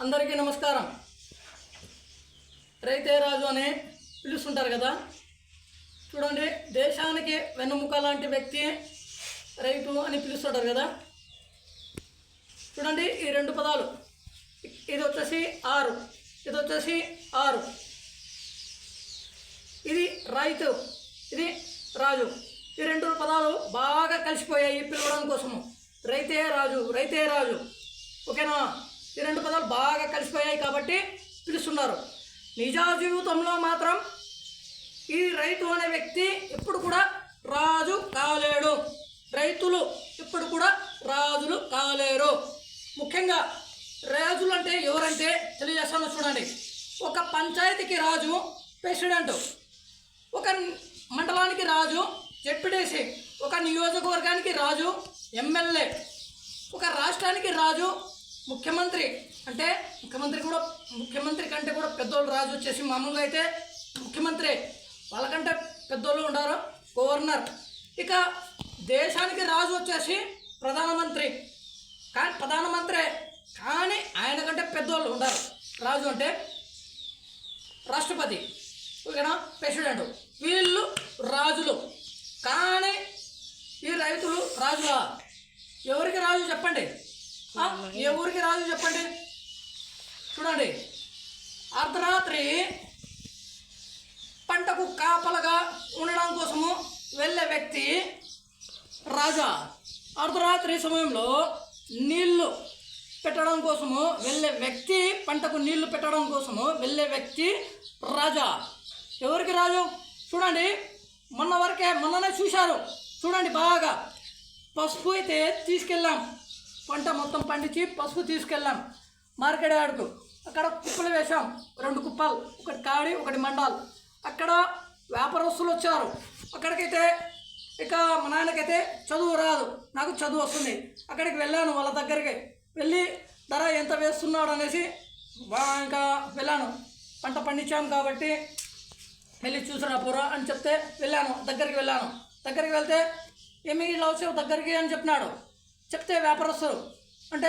అందరికీ నమస్కారం. రైతే రాజు అని పిలుస్తుంటారు కదా? చూడండి దేశానికి వెన్నుముక లాంటి వ్యక్తి రైతు అని పిలుస్తుంటారు కదా? చూడండి ఈ రెండు పదాలు. ఇది వచ్చేసి ఆరు. ఇది వచ్చేసి ఆరు. ఇది రైతు ఇది రాజు. ఈ రెండు పదాలు బాగా కలిసిపోయాయి పిలవడం కోసము. రైతే రాజు రైతే రాజు. ఓకేనా? ఈ రెండు పదాలు బాగా కలిసిపోయాయి కాబట్టి పిలుస్తున్నారు. నిజా జీవితంలో మాత్రం ఈ రైతు అనే వ్యక్తి ఎప్పుడు కూడా రాజు కాలేడు. రైతులు ఇప్పుడు కూడా రాజులు కాలేరు. ముఖ్యంగా రాజులు అంటే ఎవరంటే తెలియజేస్తాను చూడండి. ఒక పంచాయతీకి రాజు ప్రెసిడెంట్ ఒక మండలానికి రాజు జెడ్పీటీసీ ఒక నియోజకవర్గానికి రాజు ఎమ్మెల్యే ఒక రాష్ట్రానికి రాజు ముఖ్యమంత్రి అంటే ముఖ్యమంత్రి కూడా ముఖ్యమంత్రి కంటే కూడా పెద్దోళ్ళు రాజు వచ్చేసి మామూలుగా అయితే ముఖ్యమంత్రి వాళ్ళకంటే పెద్దోళ్ళు ఉండారు గవర్నర్. ఇక దేశానికి రాజు వచ్చేసి ప్రధానమంత్రి. కానీ ప్రధానమంత్రి. కానీ ఆయన కంటే పెద్దోళ్ళు ఉండారు. రాజు అంటే రాష్ట్రపతి. ఓకేనా? ప్రెసిడెంట్. వీళ్ళు రాజులు. కానీ ఈ రైతులు రాజులా? ఎవరికి రాజు చెప్పండి? ఏ ఊరికి రాజు చెప్పండి? చూడండి. అర్ధరాత్రి పంటకు కాపలగా ఉండడం కోసము వెళ్ళే వ్యక్తి రాజా. అర్ధరాత్రి సమయంలో నీళ్ళు పెట్టడం కోసము వెళ్ళే వ్యక్తి పంటకు నీళ్ళు పెట్టడం కోసము వెళ్ళే వ్యక్తి రాజా. ఎవరికి రాజు? చూడండి. మొన్న వరకే మొన్ననే చూశారు. చూడండి బాగా. పసుపు అయితే తీసుకెళ్ళాం. పంట మొత్తం పండించి పసుపు తీసుకెళ్ళాం. మార్కెట్ ఆడుకు అక్కడ కుప్పలు వేశాం. రెండు కుప్పలు. ఒకటి కాడి ఒకటి మండాలు. అక్కడ వ్యాపారస్తులు వచ్చారు. అక్కడికైతే ఇక మా నాన్నకైతే చదువు రాదు. నాకు చదువు వస్తుంది. అక్కడికి వెళ్ళాను వాళ్ళ దగ్గరికి. వెళ్ళి ధర ఎంత వేస్తున్నాడు అనేసి ఇంకా వెళ్ళాను. పంట పండించాం కాబట్టి వెళ్ళి చూసిరా పోరా అని చెప్తే వెళ్ళాను. దగ్గరికి వెళ్ళాను. దగ్గరికి వెళ్తే ఏమి ఇలా వచ్చావు దగ్గరికి? అని చెప్పినాడు. చెప్తే వ్యాపారస్తులు అంటే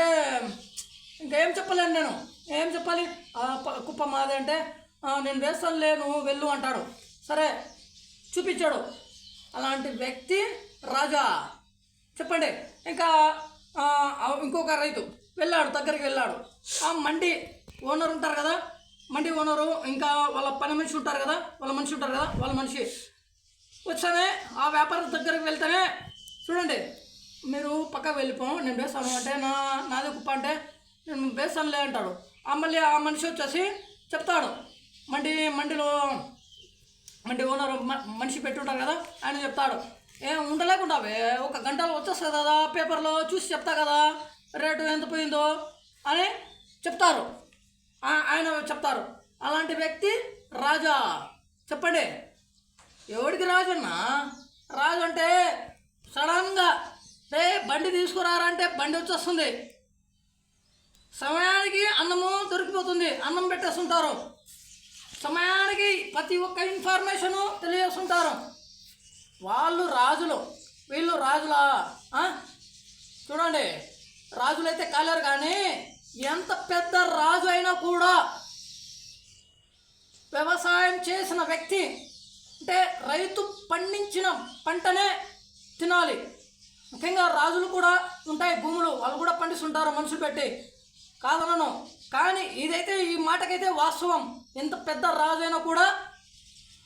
ఇంకేం చెప్పలేను నేను. ఏం చెప్పాలి? ఆ కుప్ప మాది అంటే నేను వేస్తాను లేను వెళ్ళు అంటాడు. సరే చూపించాడు. అలాంటి వ్యక్తి రాజా. చెప్పండి. ఇంకా ఇంకొక రైతు వెళ్ళాడు దగ్గరికి వెళ్ళాడు. ఆ మండి ఓనర్ ఉంటారు కదా? మండి ఓనరు ఇంకా వాళ్ళ పని మనిషి ఉంటారు కదా? వాళ్ళ మనిషి ఉంటారు కదా? వాళ్ళ మనిషి. వచ్చానే ఆ వ్యాపారం దగ్గరికి వెళ్తానే చూడండి మీరు పక్కకు వెళ్ళిపో నేను వేస్తాను అంటే నా నాది కుప్ప అంటే నేను వేస్తానులే అంటాడు. ఆ మళ్ళీ ఆ మనిషి వచ్చేసి చెప్తాడు. మండి మండిలో మండి ఓనర్ మనిషి పెట్టుంటారు కదా ఆయన చెప్తాడు. ఏం ఉండలేకుండావే ఒక గంటలో వచ్చేస్తుంది కదా పేపర్లో చూసి చెప్తా కదా రేటు ఎంత పోయిందో అని చెప్తారు. ఆయన చెప్తారు. అలాంటి వ్యక్తి రాజా. చెప్పండి. ఎవడికి రాజు అన్నా రాజు అంటే సడన్గా బండి తీసుకురారా అంటే బండి వచ్చేస్తుంది. సమయానికి అన్నము దొరికిపోతుంది. అన్నం పెట్టేస్తుంటారు. సమయానికి ప్రతి ఒక్క ఇన్ఫర్మేషను తెలియజేస్తుంటారు. వాళ్ళు రాజులు. వీళ్ళు రాజులా? చూడండి. రాజులైతే కాలేరు కానీ ఎంత పెద్ద రాజు అయినా కూడా వ్యవసాయం చేసిన వ్యక్తి. అంటే రైతు పండించిన పంటనే తినాలి. ముఖ్యంగా రాజులు కూడా ఉంటాయి భూములు. వాళ్ళు కూడా పండిస్తుంటారు మనుషులు పెట్టి. కాదనను. కానీ ఇదైతే ఈ మాటకైతే వాస్తవం. ఎంత పెద్ద రాజు అయినా కూడా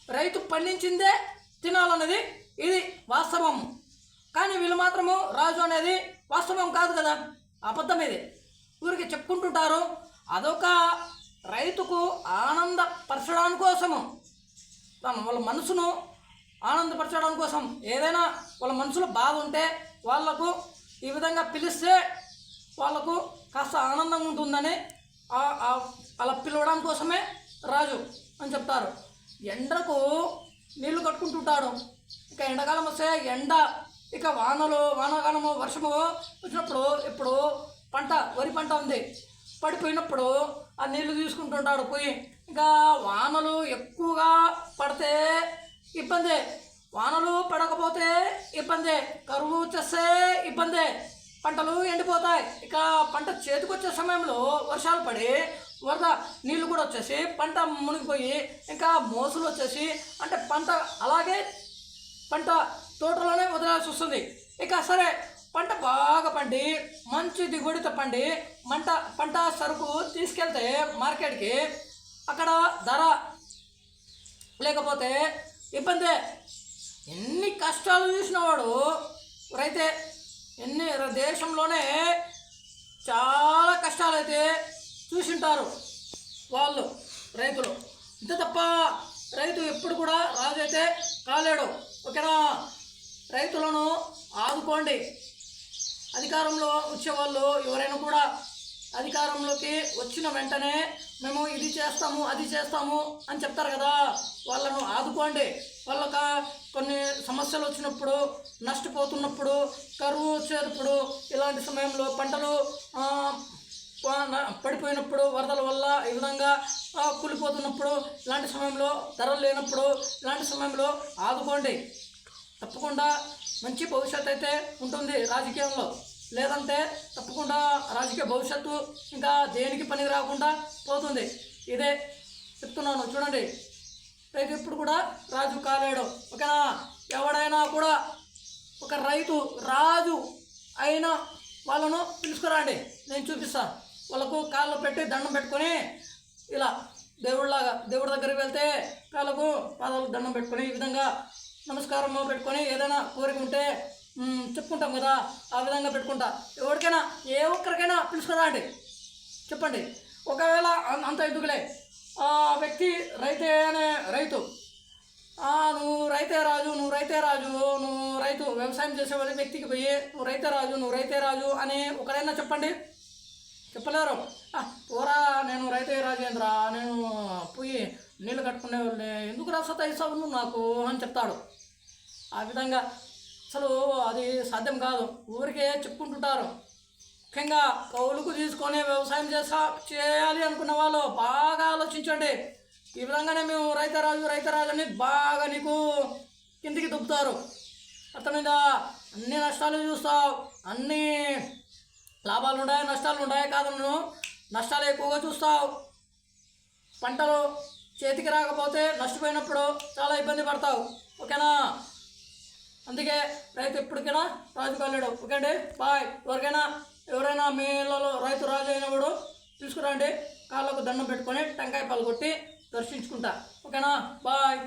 రైతు పండించిందే తినాలన్నది ఇది వాస్తవం. కానీ వీళ్ళు మాత్రము రాజు అనేది వాస్తవం కాదు కదా. అబద్ధం ఇది. ఊరికి చెప్పుకుంటుంటారు. అదొక రైతుకు ఆనందపరచడం కోసము. వాళ్ళ మనసును ఆనందపరచడం కోసం ఏదైనా వాళ్ళ మనసులో బాధ ఉంటే వాళ్ళకు ఈ విధంగా పిలిస్తే వాళ్ళకు కాస్త ఆనందం ఉంటుందని అలా పిలవడం కోసమే రాజు అని చెప్తారు. ఎండకు నీళ్ళు కట్టుకుంటుంటాడు. ఇక ఎండాకాలం వస్తే ఎండ ఇక వానలు వానాకాలము వర్షము వచ్చినప్పుడు ఇప్పుడు పంట వరి పంట ఉంది. పడిపోయినప్పుడు ఆ నీళ్ళు తీసుకుంటుంటాడు పోయి. ఇంకా వానలు ఎక్కువగా పడితే ఇబ్బందే. వానలు పడకపోతే ఇబ్బందే కరువు వచ్చేస్తే ఇబ్బందే. పంటలు ఎండిపోతాయి. ఇక పంట చేతికొచ్చే సమయంలో వర్షాలు పడి వరద నీళ్ళు కూడా వచ్చేసి పంట మునిగిపోయి ఇంకా మోసులు వచ్చేసి అంటే పంట అలాగే పంట తోటలోనే వదిలాల్సి వస్తుంది. ఇక సరే పంట బాగా పండి మంచి దిగుబడితో పండి మంట పంట సరుకు తీసుకెళ్తే మార్కెట్కి అక్కడ ధర లేకపోతే ఇబ్బందే. ఎన్ని కష్టాలు చూసినవాడు రైతే ఎన్ని దేశంలోనే చాలా కష్టాలైతే చూసింటారు వాళ్ళు రైతులు. ఇంత తప్ప రైతు ఎప్పుడు కూడా రాజు అయితే కాలేడు. ఓకేనా? రైతులను ఆదుకోండి. అధికారంలో వచ్చేవాళ్ళు ఎవరైనా కూడా అధికారంలోకి వచ్చిన వెంటనే మేము ఇది చేస్తాము అది చేస్తాము అని చెప్తారు కదా. వాళ్ళను ఆదుకోండి. వాళ్ళక కొన్ని సమస్యలు వచ్చినప్పుడు నష్టపోతున్నప్పుడు కరువు వచ్చేటప్పుడు ఇలాంటి సమయంలో పంటలు పడిపోయినప్పుడు వరదల వల్ల ఈ విధంగా కూలిపోతున్నప్పుడు ఇలాంటి సమయంలో ధరలు లేనప్పుడు ఇలాంటి సమయంలో ఆదుకోండి. తప్పకుండా మంచి భవిష్యత్తు అయితే ఉంటుంది రాజకీయంలో. లేదంటే తప్పకుండా రాజకీయ భవిష్యత్తు ఇంకా దేనికి పని రాకుండా పోతుంది. ఇదే చెప్తున్నాను. చూడండి. రైతు ఇప్పుడు కూడా రాజు కాలేడు. ఓకేనా? ఎవడైనా కూడా ఒక రైతు రాజు అయిన వాళ్ళను పిలుచుకురండి. నేను చూపిస్తాను వాళ్ళకు కాళ్ళు పెట్టి దండం పెట్టుకొని ఇలా దేవుడిలాగా దేవుడి దగ్గరికి వెళ్తే కాళ్ళకు పాదాలకు దండం పెట్టుకొని ఈ విధంగా నమస్కారం పెట్టుకొని ఏదైనా కోరిక ఉంటే చెప్పుకుంటాం కదా ఆ విధంగా పెట్టుకుంటా. ఎవరికైనా ఏ ఒక్కరికైనా పిలుచుకురా అండి? చెప్పండి. ఒకవేళ అంత ఎందుకులే? ఆ వ్యక్తి రైతే అనే రైతు. నువ్వు రైతే రాజు నువ్వు రైతే రాజు నువ్వు రైతు వ్యవసాయం చేసేవాళ్ళ వ్యక్తికి పోయి నువ్వు రైతే రాజు నువ్వు రైతే రాజు అని ఒకరైనా చెప్పండి. చెప్పలేరు. పోరా నేను రైతే రాజేంద్ర నేను పోయి నీళ్ళు కట్టుకునే వాళ్ళని ఎందుకు రాసత ఇస్తావు నువ్వు నాకు అని చెప్తాడు. ఆ విధంగా అసలు అది సాధ్యం కాదు. ఊరికే చెప్పుకుంటుంటారు. ముఖ్యంగా కౌలుకు తీసుకొని వ్యవసాయం చేసా చేయాలి అనుకున్న వాళ్ళు బాగా ఆలోచించండి. ఈ విధంగానే మేము రైతరాజు రైతరాజు అని బాగా నీకు కిందికి దుబ్బుతారు. అర్థమైందా? అన్ని నష్టాలు చూస్తావు. అన్ని లాభాలు ఉన్నాయి నష్టాలు ఉన్నాయి కాదు నువ్వు నష్టాలు ఎక్కువగా చూస్తావు. పంటలు చేతికి రాకపోతే నష్టపోయినప్పుడు చాలా ఇబ్బంది పడతావు. ఓకేనా? అందుకే రైతు ఎప్పటికైనా రాజు కాలేడు ఓకే అండి బాయ్. ఎవరికైనా ఎవరైనా మీ ఇళ్ళలో రైతు రాజు అయినప్పుడు తీసుకురండి. కాళ్ళకు దండం పెట్టుకొని టెంకాయ పాలు కొట్టి దర్శించుకుంటా. ఓకేనా? బాయ్.